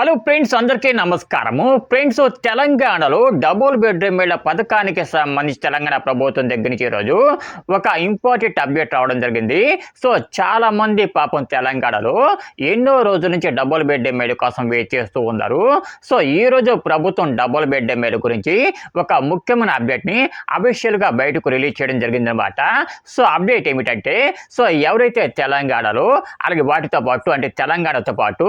Hello friends అందరికీ నమస్కారము. Friends తెలంగాణలో డబుల్ బెడ్రూమ్ ఇళ్ళ పథకానికి సంబంధించి తెలంగాణ ప్రభుత్వం దగ్గర నుంచి ఈరోజు ఒక ఇంపార్టెంట్ అప్డేట్ రావడం జరిగింది. సో చాలా మంది పాపం తెలంగాణలో ఎన్నో రోజుల నుంచి డబుల్ బెడ్రూమ్ ఇళ్ళ కోసం వెయిట్ చేస్తూ ఉన్నారు. సో ఈ రోజు ప్రభుత్వం డబుల్ బెడ్రూమ్ ఇళ్ళ గురించి ఒక ముఖ్యమైన అప్డేట్ని అఫీషియల్గా బయటకు రిలీజ్ చేయడం జరిగిందనమాట సో అప్డేట్ ఏమిటంటే సో ఎవరైతే తెలంగాణలో అలాగే వాటితో పాటు అంటే తెలంగాణతో పాటు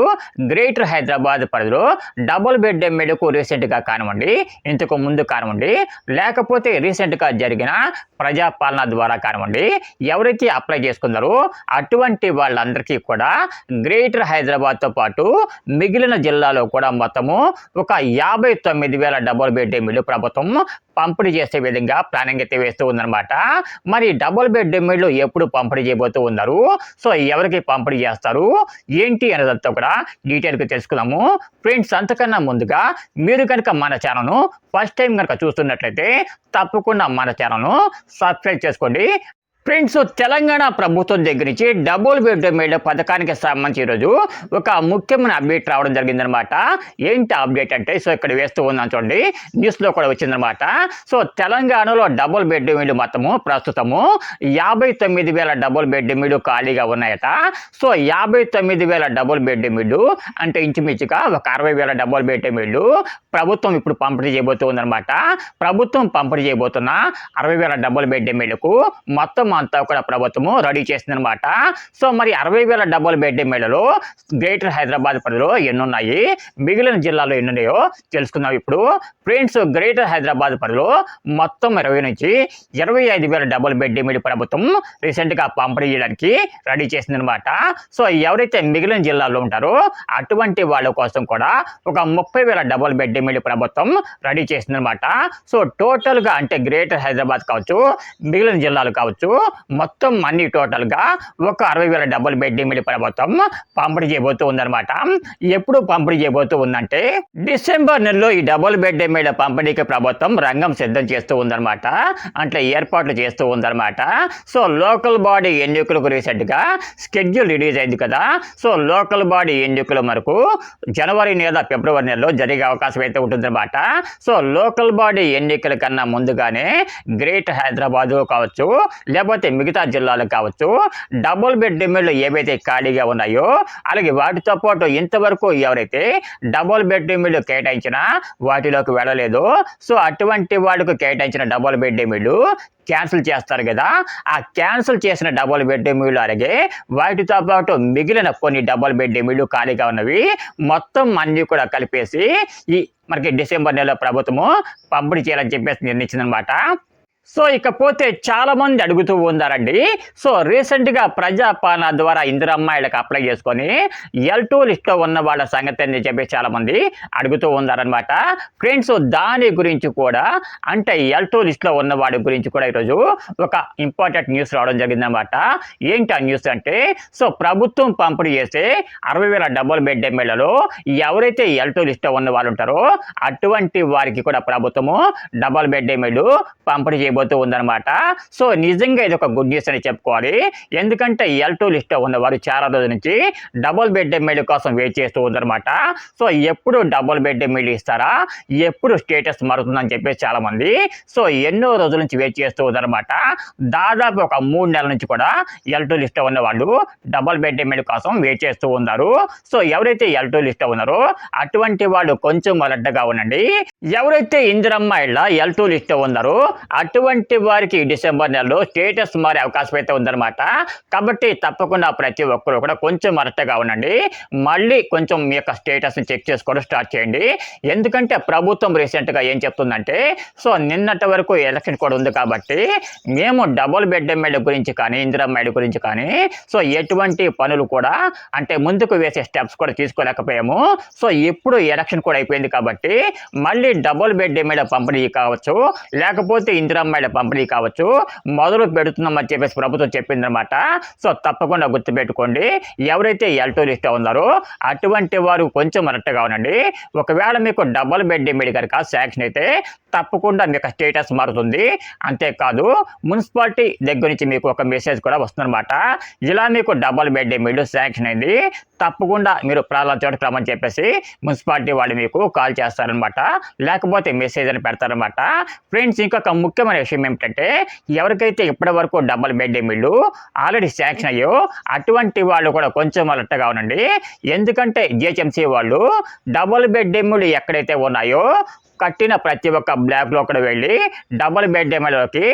గ్రేటర్ హైదరాబాద్ పరిధిలో డబుల్ బెడ్ మెడకు రీసెంట్గా కానివ్వండి ఇంతకు ముందు కానివ్వండి లేకపోతే రీసెంట్గా జరిగిన ప్రజాపాలన ద్వారా కానివ్వండి ఎవరైతే అప్లై చేసుకున్నారో అటువంటి వాళ్ళందరికీ కూడా గ్రేటర్ హైదరాబాద్తో పాటు మిగిలిన జిల్లాలో కూడా మొత్తము ఒక యాభై తొమ్మిది వేల డబుల్ బెడ్ మిల్లు ప్రభుత్వం పంపిణీ చేసే విధంగా ప్లానింగ్ అయితే వేస్తూ ఉందన్నమాట. మరి డబుల్ బెడ్ మిల్లు ఎప్పుడు పంపిణీ చేయబోతూ ఉన్నారు? సో ఎవరికి పంపిణీ చేస్తారు? ఏంటి అనేదంతా కూడా డీటెయిల్గా తెలుసుకుందాము. ఫ్రెండ్స్ అంతకన్నా ముందుగా మీరు కనుక మన ఛానల్ను ఫస్ట్ టైం కనుక చూస్తున్నట్లయితే తప్పకుండా మన ఛానల్ను సబ్స్క్రైబ్ చేసుకోండి. ఫ్రెండ్స్ తెలంగాణ ప్రభుత్వం దగ్గర నుంచి డబుల్ బెడ్రూమ్ ఇళ్ళ పథకానికి సంబంధించి ఈరోజు ఒక ముఖ్యమైన అప్డేట్ రావడం జరిగిందనమాట ఏంటి అప్డేట్ అంటే సో ఇక్కడ వేస్తూ ఉన్నాను చూడండి. న్యూస్లో కూడా వచ్చిందనమాట సో తెలంగాణలో డబుల్ బెడ్రూమ్ ఇల్లు మొత్తము ప్రస్తుతము యాభై తొమ్మిది వేల డబుల్ బెడ్రూమ్ మీడు ఖాళీగా ఉన్నాయట. సో యాభై తొమ్మిది వేల డబుల్ బెడ్రూమ్ ఇల్లు అంటే ఇంచుమించుగా ఒక అరవై వేల డబుల్ బెడ్రూమ్ మీడు ప్రభుత్వం ఇప్పుడు పంపిణీ చేయబోతుందన్నమాట ప్రభుత్వం పంపిణీ చేయబోతున్న అరవై వేల డబుల్ బెడ్రూమ్ మీడుకు మొత్తం అంతా కూడా ప్రభుత్వము రెడీ చేసిందనమాట సో మరి అరవై వేల డబుల్ బెడ్రూమ్ ఇళ్ళలో గ్రేటర్ హైదరాబాద్ పరిధిలో ఎన్ని ఉన్నాయి మిగిలిన జిల్లాలో ఎన్ని ఉన్నాయో తెలుసుకుందాం ఇప్పుడు. ఫ్రెండ్స్ గ్రేటర్ హైదరాబాద్ పరిధిలో మొత్తం ఇరవై నుంచి ఇరవై ఐదు వేల డబుల్ బెడ్రూమ్ ఇల్లు ప్రభుత్వం రీసెంట్గా పంపిణీ చేయడానికి రెడీ చేసిందనమాట సో ఎవరైతే మిగిలిన జిల్లాలో ఉంటారో అటువంటి వాళ్ళ కోసం కూడా ఒక ముప్పై వేల డబుల్ బెడ్రూమ్ ఇల్లు ప్రభుత్వం రెడీ చేసిందనమాట సో టోటల్గా అంటే గ్రేటర్ హైదరాబాద్ కావచ్చు మిగిలిన జిల్లాలు కావచ్చు మొత్తం అన్ని టోటల్గా ఒక అరవై వేల డబ్బులు బెడ్రూమ్ ఇల్లు ప్రభుత్వం పంపిణీ చేయబోతూ ఉందన్నమాట. ఎప్పుడు పంపిణీ చేయబోతూ ఉందంటే డిసెంబర్ నెలలో ఈ డబుల్ బెడ్ మీద పంపిణీకి ప్రభుత్వం రంగం సిద్ధం చేస్తూ ఉందన్నమాట. అంటే ఏర్పాట్లు చేస్తూ ఉందన్నమాట. సో లోకల్ బాడీ ఎన్నికలకు రీసెంట్గా స్కెడ్యూల్ రిలీజ్ అయింది కదా. సో లోకల్ బాడీ ఎన్నికల వరకు జనవరి లేదా ఫిబ్రవరి నెలలో జరిగే అవకాశం అయితే ఉంటుందన్నమాట. సో లోకల్ బాడీ ఎన్నికల కన్నా ముందుగానే గ్రేట్ హైదరాబాదు కావచ్చు లేకపోతే మిగతా జిల్లాలు కావచ్చు డబుల్ బెడ్రూమ్లు ఏవైతే ఖాళీగా ఉన్నాయో అలాగే వాటితో పాటు ఇంతవరకు ఎవరైతే డబుల్ బెడ్రూమ్లు కేటాయించినా వాటిలోకి వెళ్ళలేదు. సో అటువంటి వాళ్ళకు కేటాయించిన డబుల్ బెడ్రూమ్లు క్యాన్సిల్ చేస్తారు కదా. ఆ క్యాన్సిల్ చేసిన డబుల్ బెడ్రూమ్లు అలాగే వాటితో పాటు మిగిలిన కొన్ని డబుల్ బెడ్రూమ్లు ఖాళీగా ఉన్నవి మొత్తం అన్నీ కూడా కలిపేసి ఈ మనకి డిసెంబర్ నెలలో ప్రభుత్వము పంపిణీ చేయాలని చెప్పేసి నిర్ణయించిందనమాట సో ఇకపోతే చాలా మంది అడుగుతూ ఉన్నారండి. సో రీసెంట్గా ప్రజాపాలన ద్వారా ఇందిరా అమ్మాయిలకు అప్లై చేసుకొని ఎల్ టూ లిస్ట్లో ఉన్న వాళ్ళ సంగతి అని చెప్పి చాలా మంది అడుగుతూ ఉన్నారనమాట ఫ్రెండ్స్ దాని గురించి కూడా అంటే ఎల్ టూ లిస్ట్లో ఉన్న వాడి గురించి కూడా ఈరోజు ఒక ఇంపార్టెంట్ న్యూస్ రావడం జరిగిందనమాట ఏంటి ఆ న్యూస్ అంటే సో ప్రభుత్వం పంపిణీ చేసే అరవై వేల డబుల్ బెడ్ ఎమ్మెల్యేలో ఎవరైతే ఎల్ టూ లిస్ట్లో ఉన్న వాళ్ళు ఉంటారో అటువంటి వారికి కూడా ప్రభుత్వము డబుల్ బెడ్ ఎమ్మెల్యే పంపిణీ చేయబోతూ ఉందన్నమాట. సో నిజంగా ఇది ఒక గుడ్ న్యూస్ అని చెప్పుకోవాలి. ఎందుకంటే ఎల్ టూ లిస్ట్లో ఉన్నవారు చాలా రోజుల నుంచి డబుల్ బెడ్ ఎమ్మెల్యే కోసం వెయిట్ చేస్తూ ఉందన్నమాట. సో ఎప్పుడు డబుల్ బెడ్ ఎమ్మెల్యే ఇస్తారా? ఎప్పుడు స్టేటస్ మారుతుందని చెప్పేసి చాలా మంది సో ఎన్నో రోజుల నుంచి వెయిట్ చేస్తూ ఉందన్నమాట. దాదాపు ఒక మూడు నెలల నుంచి కూడా ఎల్ టూ లిస్ట్ ఉన్న వాళ్ళు డబుల్ బెడ్ ఎమ్మెల్యే కోసం వెయిట్ చేస్తూ ఉన్నారు. సో ఎవరైతే ఎల్ టూ లిస్ట్ ఉన్నారో అటువంటి వాళ్ళు కొంచెం అలర్ట్గా ఉండండి. ఎవరైతే ఇందిరమ్మ ఇళ్ళ ఎల్ టూ లిస్ట్ ఉన్నారో అటువంటి వారికి డిసెంబర్ నెలలో స్టేటస్ మారే అవకాశం అయితే ఉందన్నమాట. కాబట్టి తప్పకుండా ప్రతి ఒక్కరు కూడా కొంచెం అలర్ట్గా ఉండండి. మళ్ళీ కొంచెం మీ యొక్క స్టేటస్ని చెక్ చేసుకోవడం స్టార్ట్ చేయండి. ఎందుకంటే ప్రభుత్వం రీసెంట్గా ఏం చెప్తుందంటే సో నిన్నటి వరకు ఎలక్షన్ కూడా ఉంది కాబట్టి మేము డబుల్ బెడ్ ఎమ్మెల్యే గురించి కానీ ఇందిరమ్మ గురించి కానీ సో ఎటువంటి పనులు కూడా అంటే ముందుకు వేసే స్టెప్స్ కూడా తీసుకోలేకపోయాము. సో ఇప్పుడు ఎలక్షన్ కూడా అయిపోయింది కాబట్టి మళ్ళీ డబుల్ బెడ్ ఎమ్మెల్యే పంపిణీ కావచ్చు. లేకపోతే ఇందిరమ్మాయిల పంపిణీ కావచ్చు. మొదలు పెడుతున్నామని చెప్పేసి ప్రభుత్వం చెప్పిందనమాట సో తప్పకుండా గుర్తుపెట్టుకోండి. ఎవరైతే ఎల్టో లిస్ట్ ఉన్నారో అటువంటి వారు కొంచెం అలర్ట్గా ఉండండి. ఒకవేళ మీకు డబుల్ బెడ్ ఎమ్మెల్యే కనుక శాంక్షన్ అయితే తప్పకుండా మీకు స్టేటస్ మారుతుంది. అంతేకాదు మున్సిపాలిటీ దగ్గర నుంచి మీకు ఒక మెసేజ్ కూడా వస్తుందన్నమాట. ఇలా మీకు డబల్ బెడ్ మీల్ శాంక్షన్ అయింది. తప్పకుండా మీరు ప్రాణాల చోటుకు రమ్మని చెప్పేసి మున్సిపాలిటీ వాళ్ళు మీకు కాల్ చేస్తారనమాట లేకపోతే మెసేజ్ అని పెడతారనమాట ఫ్రెండ్స్ ఇంకొక ముఖ్యమైన విషయం ఏమిటంటే ఎవరికైతే ఇప్పటి వరకు డబల్ బెడ్ మీళ్ళు ఆల్రెడీ శాంక్షన్ అయ్యో అటువంటి వాళ్ళు కూడా కొంచెం అలర్ట్గా ఉండండి. ఎందుకంటే జిహెచ్ఎంసీ వాళ్ళు డబుల్ బెడ్ మీల్ ఎక్కడైతే ఉన్నాయో కట్టిన ప్రతి ఒక్క బ్లాక్లో కూడా వెళ్ళి డబుల్ బెడ్ ఎమ్మెల్యేలోకి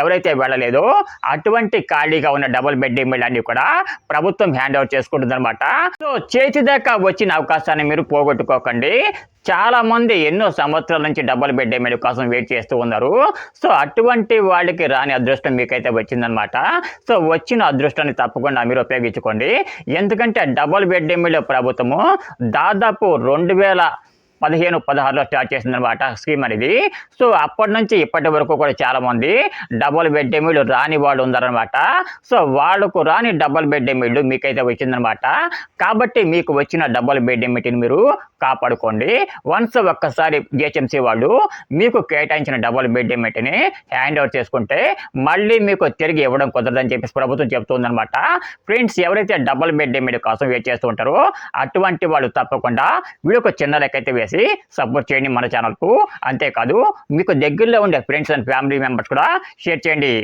ఎవరైతే వెళ్ళలేదో అటువంటి ఖాళీగా ఉన్న డబుల్ బెడ్ ఎమ్మెల్యే కూడా ప్రభుత్వం హ్యాండ్ ఓవర్ చేసుకుంటుందన్నమాట. సో చేతి దాకా వచ్చిన అవకాశాన్ని మీరు పోగొట్టుకోకండి. చాలామంది ఎన్నో సంవత్సరాల నుంచి డబుల్ బెడ్ ఎమ్మెల్యే కోసం వెయిట్ చేస్తూ ఉన్నారు. సో అటువంటి వాళ్ళకి రాని అదృష్టం మీకైతే వచ్చిందనమాట సో వచ్చిన అదృష్టాన్ని తప్పకుండా మీరు ఉపయోగించుకోండి. ఎందుకంటే డబుల్ బెడ్ ఎమ్మెల్యే ప్రభుత్వము దాదాపు రెండు వేల పదిహేను పదహారులో స్టార్ట్ చేసిందనమాట స్కీమ్ అనేది. సో అప్పటి నుంచి ఇప్పటి వరకు కూడా చాలామంది డబుల్ బెడ్ మీల్ రాని వాళ్ళు ఉన్నారనమాట సో వాళ్ళకు రాని డబుల్ బెడ్ మీల్ మీకైతే వచ్చిందనమాట కాబట్టి మీకు వచ్చిన డబుల్ బెడ్ మీటిని మీరు కాపాడుకోండి. వన్స్ ఒక్కసారి జిహెచ్ఎంసీ వాళ్ళు మీకు కేటాయించిన డబుల్ బెడ్ మీటిని హ్యాండ్ ఓవర్ చేసుకుంటే మళ్ళీ మీకు తిరిగి ఇవ్వడం కుదరదని చెప్పేసి ప్రభుత్వం చెప్తుందనమాట ఫ్రెండ్స్ ఎవరైతే డబుల్ బెడ్ మీట్ కోసం వెయిట్ చేస్తూ ఉంటారో అటువంటి వాళ్ళు తప్పకుండా వీడియోకి చిన్న లెక్క అయితే చేసి సపోర్ట్ చేయండి మన ఛానల్కు అంతేకాదు మీకు దగ్గరలో ఉండే ఫ్రెండ్స్ అండ్ ఫ్యామిలీ మెంబర్స్ కూడా షేర్ చేయండి.